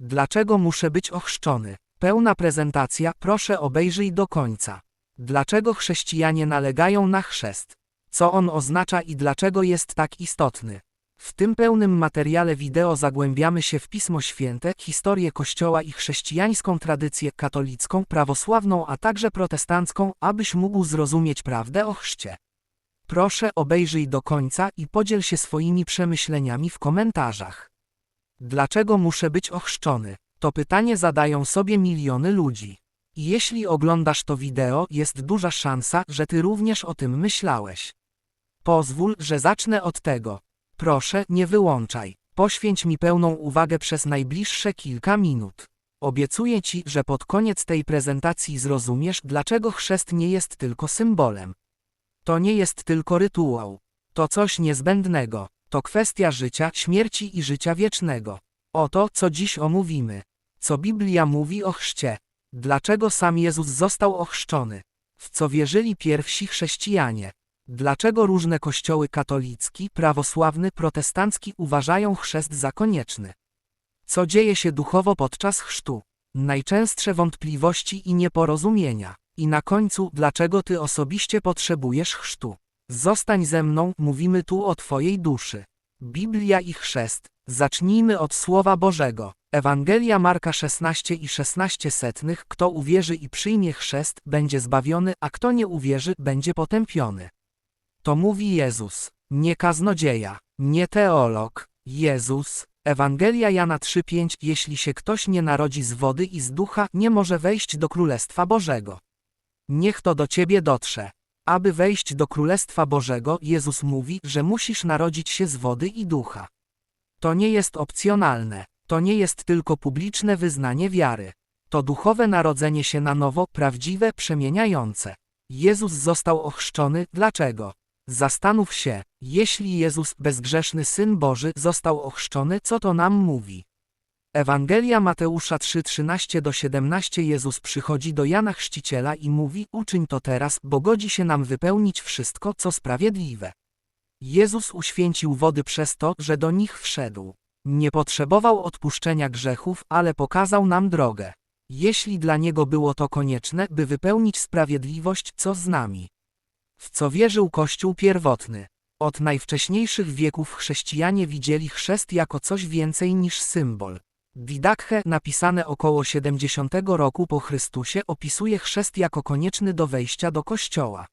Dlaczego muszę być ochrzczony? Pełna prezentacja, proszę obejrzyj do końca. Dlaczego chrześcijanie nalegają na chrzest? Co on oznacza i dlaczego jest tak istotny? W tym pełnym materiale wideo zagłębiamy się w Pismo Święte, historię Kościoła i chrześcijańską tradycję katolicką, prawosławną, a także protestancką, abyś mógł zrozumieć prawdę o chrzcie. Proszę obejrzyj do końca i podziel się swoimi przemyśleniami w komentarzach. Dlaczego muszę być ochrzczony? To pytanie zadają sobie miliony ludzi. Jeśli oglądasz to wideo, jest duża szansa, że ty również o tym myślałeś. Pozwól, że zacznę od tego. Proszę, nie wyłączaj. Poświęć mi pełną uwagę przez najbliższe kilka minut. Obiecuję ci, że pod koniec tej prezentacji zrozumiesz, dlaczego chrzest nie jest tylko symbolem. To nie jest tylko rytuał. To coś niezbędnego. To kwestia życia, śmierci i życia wiecznego. Oto, co dziś omówimy. Co Biblia mówi o chrzcie. Dlaczego sam Jezus został ochrzczony? W co wierzyli pierwsi chrześcijanie? Dlaczego różne kościoły katolicki, prawosławny, protestancki uważają chrzest za konieczny? Co dzieje się duchowo podczas chrztu? Najczęstsze wątpliwości i nieporozumienia. I na końcu, dlaczego ty osobiście potrzebujesz chrztu? Zostań ze mną, mówimy tu o twojej duszy. Biblia i chrzest. Zacznijmy od Słowa Bożego. Ewangelia Marka 16 i 16 setnych, kto uwierzy i przyjmie chrzest, będzie zbawiony, a kto nie uwierzy, będzie potępiony. To mówi Jezus, nie kaznodzieja, nie teolog, Jezus. Ewangelia Jana 3:5 Jeśli się ktoś nie narodzi z wody i z ducha, nie może wejść do Królestwa Bożego. Niech to do ciebie dotrze. Aby wejść do Królestwa Bożego, Jezus mówi, że musisz narodzić się z wody i ducha. To nie jest opcjonalne, to nie jest tylko publiczne wyznanie wiary. To duchowe narodzenie się na nowo, prawdziwe, przemieniające. Jezus został ochrzczony, dlaczego? Zastanów się, jeśli Jezus, bezgrzeszny Syn Boży, został ochrzczony, co to nam mówi? Ewangelia Mateusza 3:13-17 Jezus przychodzi do Jana Chrzciciela i mówi: Uczyń to teraz, bo godzi się nam wypełnić wszystko, co sprawiedliwe. Jezus uświęcił wody przez to, że do nich wszedł. Nie potrzebował odpuszczenia grzechów, ale pokazał nam drogę. Jeśli dla niego było to konieczne, by wypełnić sprawiedliwość, co z nami? W co wierzył Kościół pierwotny? Od najwcześniejszych wieków chrześcijanie widzieli chrzest jako coś więcej niż symbol. Didakche, napisane około 70 roku po Chrystusie, opisuje chrzest jako konieczny do wejścia do Kościoła.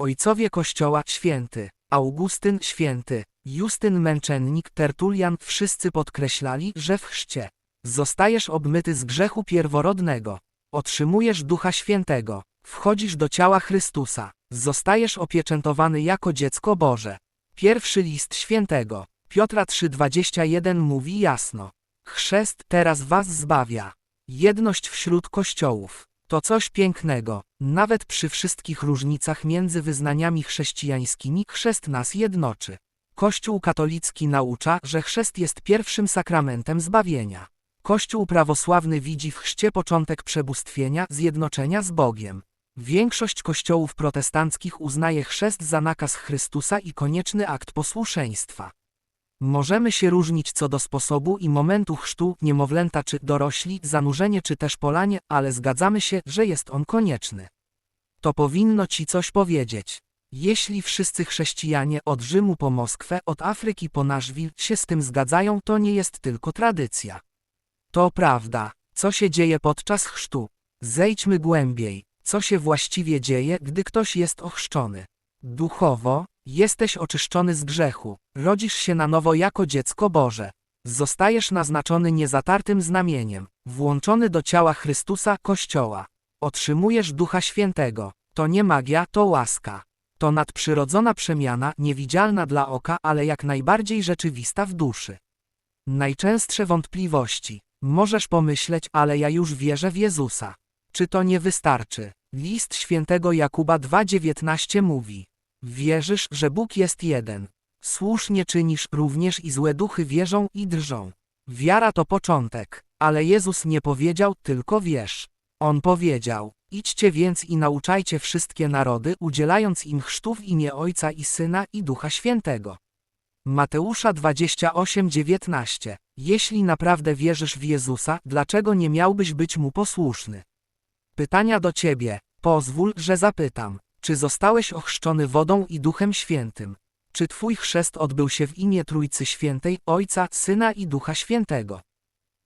Ojcowie Kościoła, święty, Augustyn, święty, Justyn Męczennik, Tertulian, wszyscy podkreślali, że w chrzcie. Zostajesz obmyty z grzechu pierworodnego, otrzymujesz Ducha Świętego, wchodzisz do ciała Chrystusa, zostajesz opieczętowany jako dziecko Boże. Pierwszy list świętego, Piotra 3,21 mówi jasno. Chrzest teraz was zbawia. Jedność wśród kościołów. To coś pięknego. Nawet przy wszystkich różnicach między wyznaniami chrześcijańskimi chrzest nas jednoczy. Kościół katolicki naucza, że chrzest jest pierwszym sakramentem zbawienia. Kościół prawosławny widzi w chrzcie początek przebóstwienia, zjednoczenia z Bogiem. Większość kościołów protestanckich uznaje chrzest za nakaz Chrystusa i konieczny akt posłuszeństwa. Możemy się różnić co do sposobu i momentu chrztu, niemowlęta czy dorośli, zanurzenie czy też polanie, ale zgadzamy się, że jest on konieczny. To powinno ci coś powiedzieć. Jeśli wszyscy chrześcijanie od Rzymu po Moskwę, od Afryki po Nashville się z tym zgadzają, to nie jest tylko tradycja. To prawda. Co się dzieje podczas chrztu? Zejdźmy głębiej. Co się właściwie dzieje, gdy ktoś jest ochrzczony? Duchowo, jesteś oczyszczony z grzechu, rodzisz się na nowo jako dziecko Boże. Zostajesz naznaczony niezatartym znamieniem, włączony do ciała Chrystusa, Kościoła. Otrzymujesz Ducha Świętego. To nie magia, to łaska. To nadprzyrodzona przemiana, niewidzialna dla oka, ale jak najbardziej rzeczywista w duszy. Najczęstsze wątpliwości. Możesz pomyśleć, ale ja już wierzę w Jezusa. Czy to nie wystarczy? List świętego Jakuba 2,19 mówi. Wierzysz, że Bóg jest jeden. Słusznie czynisz, również i złe duchy wierzą i drżą. Wiara to początek, ale Jezus nie powiedział, tylko wierz. On powiedział, idźcie więc i nauczajcie wszystkie narody, udzielając im chrztu w imię Ojca i Syna i Ducha Świętego. Mateusza 28:19. Jeśli naprawdę wierzysz w Jezusa, dlaczego nie miałbyś być mu posłuszny? Pytania do ciebie. Pozwól, że zapytam. Czy zostałeś ochrzczony wodą i Duchem Świętym? Czy twój chrzest odbył się w imię Trójcy Świętej, Ojca, Syna i Ducha Świętego?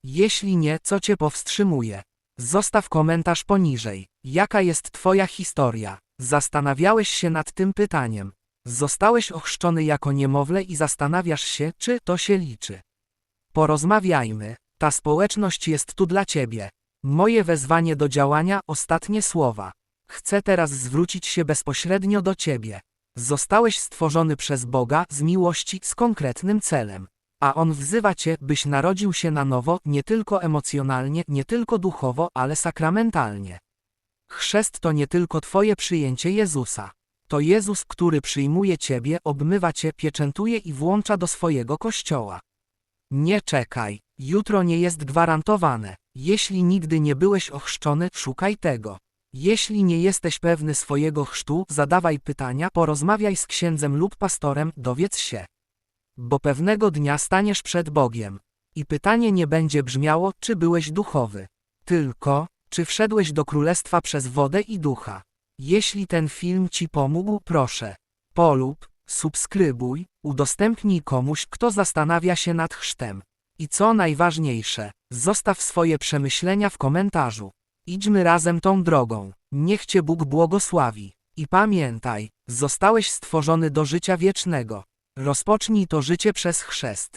Jeśli nie, co cię powstrzymuje? Zostaw komentarz poniżej. Jaka jest twoja historia? Zastanawiałeś się nad tym pytaniem. Zostałeś ochrzczony jako niemowlę i zastanawiasz się, czy to się liczy. Porozmawiajmy. Ta społeczność jest tu dla ciebie. Moje wezwanie do działania, ostatnie słowa. Chcę teraz zwrócić się bezpośrednio do ciebie. Zostałeś stworzony przez Boga z miłości z konkretnym celem. A On wzywa cię, byś narodził się na nowo, nie tylko emocjonalnie, nie tylko duchowo, ale sakramentalnie. Chrzest to nie tylko twoje przyjęcie Jezusa. To Jezus, który przyjmuje ciebie, obmywa cię, pieczętuje i włącza do swojego kościoła. Nie czekaj, jutro nie jest gwarantowane. Jeśli nigdy nie byłeś ochrzczony, szukaj tego. Jeśli nie jesteś pewny swojego chrztu, zadawaj pytania, porozmawiaj z księdzem lub pastorem, dowiedz się. Bo pewnego dnia staniesz przed Bogiem. I pytanie nie będzie brzmiało, czy byłeś duchowy. Tylko, czy wszedłeś do królestwa przez wodę i ducha. Jeśli ten film Ci pomógł, proszę, polub, subskrybuj, udostępnij komuś, kto zastanawia się nad chrztem. I co najważniejsze, zostaw swoje przemyślenia w komentarzu. Idźmy razem tą drogą. Niech Cię Bóg błogosławi. I pamiętaj, zostałeś stworzony do życia wiecznego. Rozpocznij to życie przez chrzest.